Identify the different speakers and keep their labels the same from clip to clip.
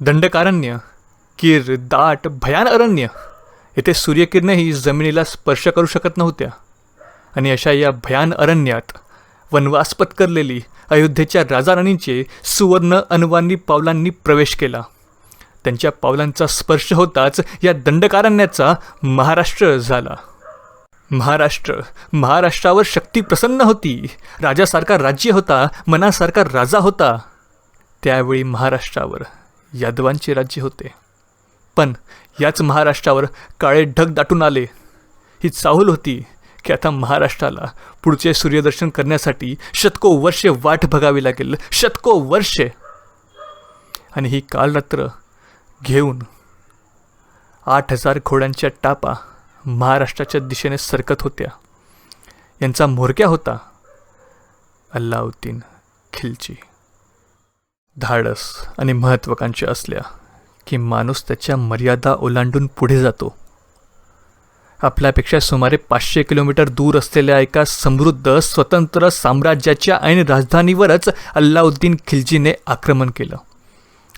Speaker 1: दंडकारण्य कीर दाट भयान अरण्य येथे सूर्यकिरणही जमिनीला स्पर्श करू शकत नव्हत्या. आणि अशा या भयान अरण्यात वनवास पत्करलेली अयोध्येच्या राजाराणींचे सुवर्ण अनुवानी पावलांनी प्रवेश केला. त्यांच्या पावलांचा स्पर्श होताच या दंडकारण्याचा महाराष्ट्र झाला. महाराष्ट्र महाराष्ट्रावर शक्ती प्रसन्न होती. राजासारखा राज्य होता मनासारखा राजा होता. त्यावेळी महाराष्ट्रावर यादवांचे राज्य होते. पण याच महाराष्ट्रावर काळे ढग दाटून आले. ही चाहूल होती की आता महाराष्ट्राला पुढचे सूर्यदर्शन करण्यासाठी शतको वर्षे वाट बघावी लागेल शतको वर्षे. आणि ही कालरात्र घेऊन आठ हजार घोड्यांच्या टापा महाराष्ट्राच्या दिशेने सरकत होत्या. यांचा म्होरक्या होता अल्लाउद्दीन खिलची धाडस आणि महत्त्वाकांक्षा असल्या की माणूस त्याच्या मर्यादा ओलांडून पुढे जातो. आपल्यापेक्षा सुमारे पाचशे किलोमीटर दूर असलेल्या एका समृद्ध स्वतंत्र साम्राज्याच्या ऐन राजधानीवरच अल्लाउद्दीन खिलजीने आक्रमण केलं.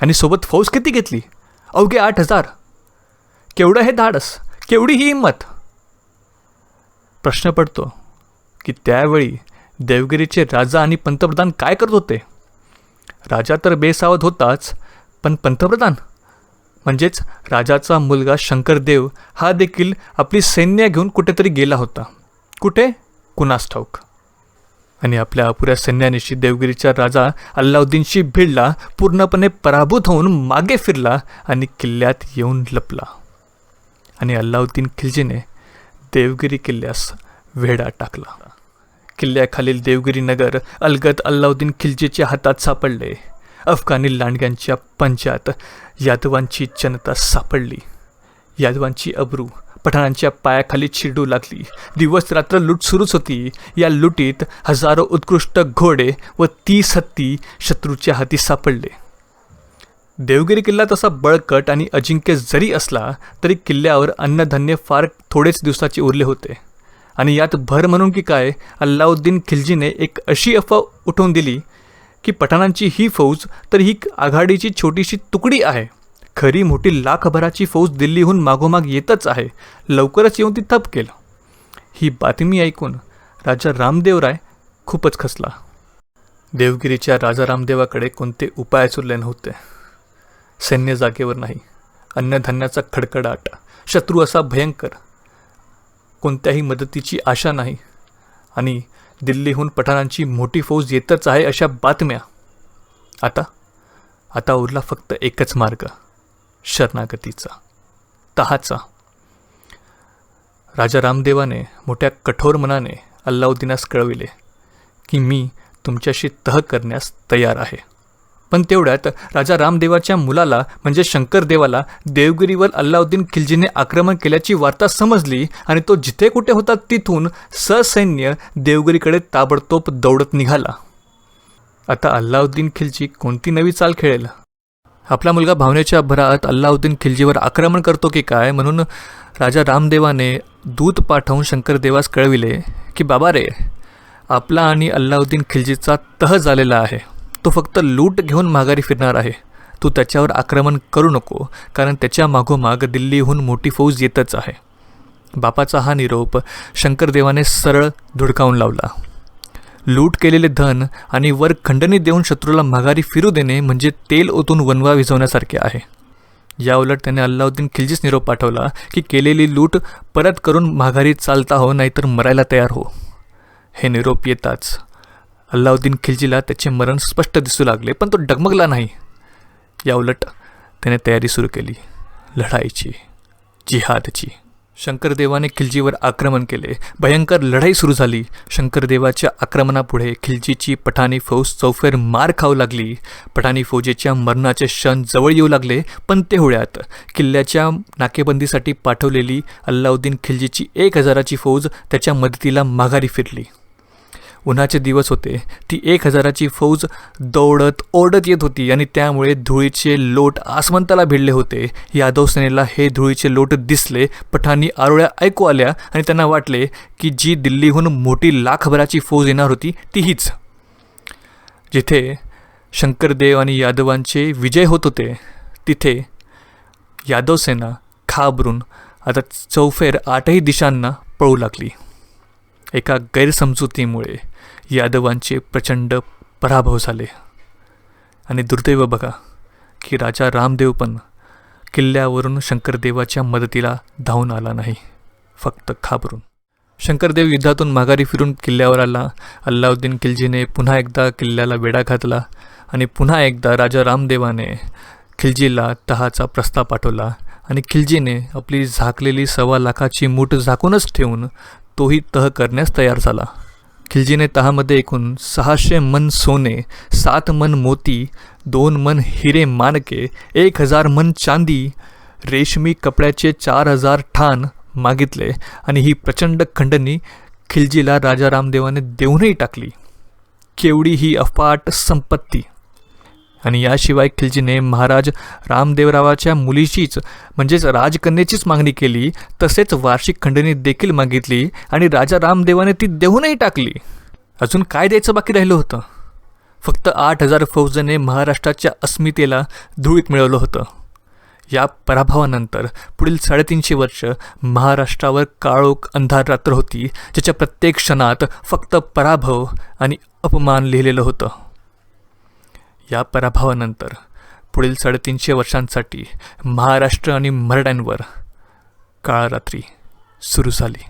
Speaker 1: आणि सोबत फौज किती घेतली? अवघे आठ हजार. केवढं हे धाडस? केवढी ही हिंमत? प्रश्न पडतो की त्यावेळी देवगिरीचे राजा आणि पंतप्रधान काय करत होते? राजा तर बेसावध होताच पण पंतप्रधान? म्हणजेच राजाचा मुलगा शंकरदेव हा देखील आपली सैन्य घेऊन कुठेतरी गेला होता. कुठे? कुणास ठाऊक. आणि आपल्या अपुऱ्या सैन्यानिशी देवगिरीचा राजा अल्लाउद्दीनशी भिडला पूर्णपणे पराभूत होऊन मागे फिरला आणि किल्ल्यात येऊन लपला. आणि अल्लाउद्दीन खिलजीने देवगिरी किल्ल्यास वेढा टाकला. किल्ल्याखालील देवगिरी नगर अलगत अल्लाउद्दीन खिलजीच्या हातात सापडले. अफगाणी लांडग्यांच्या पंचात यादवांची जनता सापडली. यादवांची अब्रू पठाणांच्या पायाखाली चिरडू लागली. दिवस रात्र लूट सुरूच होती. या लुटीत हजारो उत्कृष्ट घोडे व तीस हत्ती शत्रूच्या हाती सापडले. देवगिरी किल्ला तसा बळकट आणि अजिंक्य जरी असला तरी किल्ल्यावर अन्नधान्य फार थोडेच दिवसाचे उरले होते. आणि यात भर म्हणून की काय अल्लाउद्दीन खिलजीने एक अशी अफवा उठवून दिली की पठाणांची ही फौज तर ही आघाडीची छोटीशी तुकडी आहे. खरी मोठी लाखभराची फौज दिल्लीहून मागोमाग येतच आहे. लवकरच येऊन ती थप केलं. ही बातमी ऐकून राजा रामदेवराय खूपच खसला देवगिरीच्या राजा रामदेवाकडे कोणते उपाय सुरले नव्हते. सैन्य जागेवर नाही. अन्नधान्याचा खडखडाट. शत्रू असा भयंकर. कोणत्याही मदतीची आशा नाही. आणि दिल्लीहून पठाणांची मोठी फौज येतच आहे अशा बातम्या. आता आता उरला फक्त एकच मार्ग शरणागतीचा तहाचा. राजा रामदेवाने मोठ्या कठोर मनाने अल्लाउद्दीनास कळविले की मी तुमच्याशी तह करण्यास तयार आहे. पण तेवढ्यात राजा रामदेवाच्या मुलाला म्हणजे शंकरदेवाला देवगिरीवर अल्लाउद्दीन खिलजीने आक्रमण केल्याची वार्ता समजली आणि तो जिथे कुठे होता तिथून ससैन्य देवगिरीकडे ताबडतोब दौडत निघाला. आता अल्लाउद्दीन खिलजी कोणती नवी चाल खेळेल? आपला मुलगा भावनेच्या भरात अल्लाउद्दीन खिलजीवर आक्रमण करतो की काय म्हणून राजा रामदेवाने दूत पाठवून शंकरदेवास कळविले की बाबा रे आपला आणि अल्लाउद्दीन खिलजीचा तह झालेला आहे. तो फक्त लूट घेऊन माघारी फिरणार आहे. तू त्याच्यावर आक्रमण करू नको कारण त्याच्या मागोमाग दिल्लीहून मोठी फौज येतच आहे. बापाचा हा निरोप शंकरदेवाने सरळ धुडकावून लावला. लूट केलेले धन आणि वर खंडणी देऊन शत्रूला माघारी फिरू देणे म्हणजे तेल ओतून वनवा विझवण्यासारखे आहे. या उलट त्याने अल्लाउद्दीन खिलजीच निरोप पाठवला की केलेली लूट परत करून माघारी चालता हो नाहीतर मरायला तयार हो. हे निरोप येताच अल्लाउद्दीन खिलजीला त्याचे मरण स्पष्ट दिसू लागले पण तो डगमगला नाही. या उलट त्याने तयारी सुरू केली लढाईची जिहादची. शंकरदेवाने खिलजीवर आक्रमण केले. भयंकर लढाई सुरू झाली. शंकरदेवाच्या आक्रमणापुढे खिलजीची पठाणी फौज चौफेर मार खाऊ लागली. पठाणी फौजेच्या मरणाचे क्षण जवळ येऊ लागले पण ते होळ्यात किल्ल्याच्या नाकेबंदीसाठी पाठवलेली अल्लाउद्दीन खिलजीची एक हजाराची फौज त्याच्या मदतीला माघारी फिरली. उन्हाचे दिवस होते. ती एक हजाराची फौज दौडत ओढत येत होती आणि त्यामुळे धुळीचे लोट आसमंताला भिडले होते. यादव सेनेला हे धुळीचे लोट दिसले पठाणी आरोळ्या ऐकू आल्या आणि त्यांना वाटले की जी दिल्लीहून मोठी लाखभराची फौज येणार होती ती हीच जिथे शंकरदेव आणि यादवांचे विजय होत होते तिथे यादव सेना खाबरून आता चौफेर आठही दिशांना पळू लागली. एका गैरसमजुतीमुळे यादवांचे प्रचंड पराभव झाले. आणि दुर्दैव बघा की राजा रामदेव पण किल्ल्यावरून शंकरदेवाच्या मदतीला धावून आला नाही फक्त खाबरून शंकरदेव युद्धातून माघारी फिरून किल्ल्यावर आला. अल्लाउद्दीन खिलजीने पुन्हा एकदा किल्ल्याला वेढा घातला आणि पुन्हा एकदा राजा रामदेवाने खिलजीला तहाचा प्रस्ताव पाठवला आणि खिलजीने आपली झाकलेली सव्वा लाखाची मूठ झाकूनच ठेवून तोही तह करण्यास तयार झाला. खिलजीने तहामध्ये एकूण सहाशे मन सोने सात मन मोती दोन मन हिरे मानके एक हजार मन चांदी रेशमी कपड्याचे चार हजार ठाण मागितले आणि ही प्रचंड खंडणी खिलजीला राजा रामदेवाने देऊनही टाकली. केवढी ही अफाट संपत्ती! आणि याशिवाय खिलजीने महाराज रामदेवरावाच्या मुलीचीच म्हणजेच राजकन्येचीच मागणी केली तसेच वार्षिक खंडणी देखील मागितली आणि राजा रामदेवाने ती देऊनही टाकली. अजून काय द्यायचं बाकी राहिलं होतं? फक्त आठ हजार फौजने महाराष्ट्राच्या अस्मितेला धुळीत मिळवलं होतं. या पराभवानंतर पुढील साडेतीनशे वर्ष महाराष्ट्रावर काळोख अंधार रात्र होती ज्याच्या प्रत्येक क्षणात फक्त पराभव आणि अपमान लिहिलेलं होतं. या पराभवानंतर पुढील साडेतीनशे वर्षांसाठी महाराष्ट्र आणि मराठ्यांवर काळरात्री सुरू झाली.